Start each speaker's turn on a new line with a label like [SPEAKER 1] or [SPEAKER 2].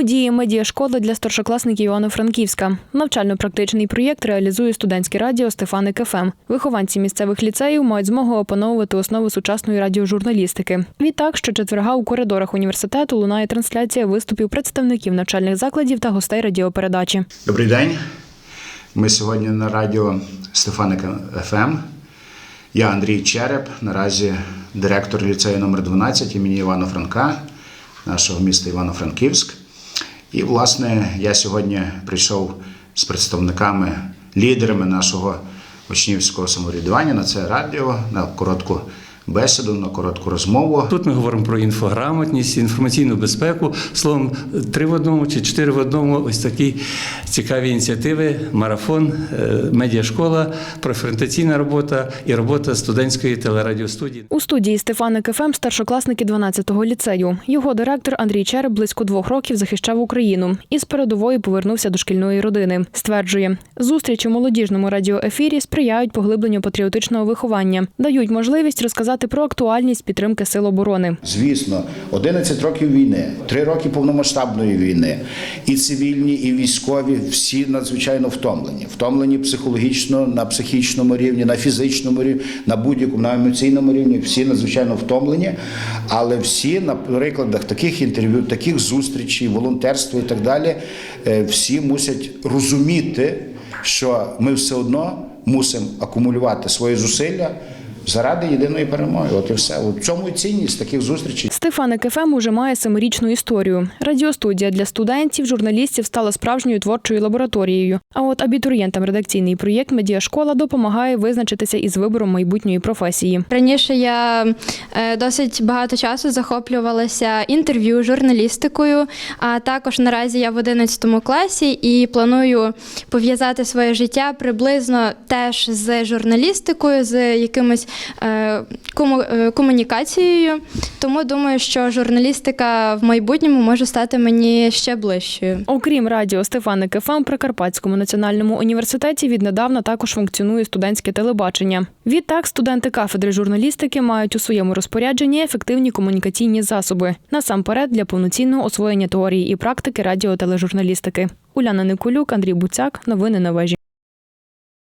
[SPEAKER 1] Тому діє медіашкола для старшокласників Івано-Франківська. Навчально-практичний проєкт реалізує студентське радіо Стефаник ФМ. Вихованці місцевих ліцеїв мають змогу опановувати основи сучасної радіожурналістики. Відтак, щочетверга у коридорах університету лунає трансляція виступів представників навчальних закладів та гостей радіопередачі.
[SPEAKER 2] Добрий день. Ми сьогодні на радіо Стефаника ФМ. Я Андрій Череп, наразі директор ліцею номер 12 імені Івана Франка, нашого міста Івано-Франківськ. І, власне, я сьогодні прийшов з представниками, лідерами нашого учнівського самоврядування на це радіо на коротку бесіду, на коротку розмову.
[SPEAKER 3] Тут ми говоримо про інфограмотність, інформаційну безпеку. Словом, три в одному чи чотири в одному. Ось такі цікаві ініціативи, марафон, е, медіашкола, профорієнтаційна робота і робота студентської телерадіостудії.
[SPEAKER 1] У студії Стефаник ФМ старшокласники 12-го ліцею. Його директор Андрій Череп близько двох років захищав Україну і з передової повернувся до шкільної родини. Стверджує, зустрічі у молодіжному радіоефірі сприяють поглибленню патріотичного виховання, дають можливість розказати про актуальність підтримки сил оборони.
[SPEAKER 4] Звісно, 11 років війни, 3 роки повномасштабної війни. І цивільні, і військові всі надзвичайно втомлені. Втомлені психологічно, на психічному рівні, на фізичному рівні, на будь-якому на емоційному рівні. Всі надзвичайно втомлені, але всі на прикладах таких інтерв'ю, таких зустрічей, волонтерства і так далі, е, всі мусять розуміти, що ми все одно мусимо акумулювати свої зусилля. Заради єдиної перемоги, от і все. В цьому і цінність таких зустрічей.
[SPEAKER 1] Стефаник ФМ уже має семирічну історію. Радіостудія для студентів, журналістів стала справжньою творчою лабораторією. А от абітурієнтам редакційний проєкт Медіашкола допомагає визначитися із вибором майбутньої професії.
[SPEAKER 5] Раніше я е, досить багато часу захоплювалася інтерв'ю, журналістикою. А також наразі я в 11 класі і планую пов'язати своє життя приблизно теж з журналістикою, з якимось комунікацією. Тому думаю, що журналістика в майбутньому може стати мені ще ближчою.
[SPEAKER 1] Окрім радіо Стефаник ФМ при Карпатському національному університеті віднедавна також функціонує студентське телебачення. Відтак, студенти кафедри журналістики мають у своєму розпорядженні ефективні комунікаційні засоби насамперед для повноцінного освоєння теорії і практики радіотележурналістики. Уляна Николюк, Андрій Буцяк. Новини на вежі.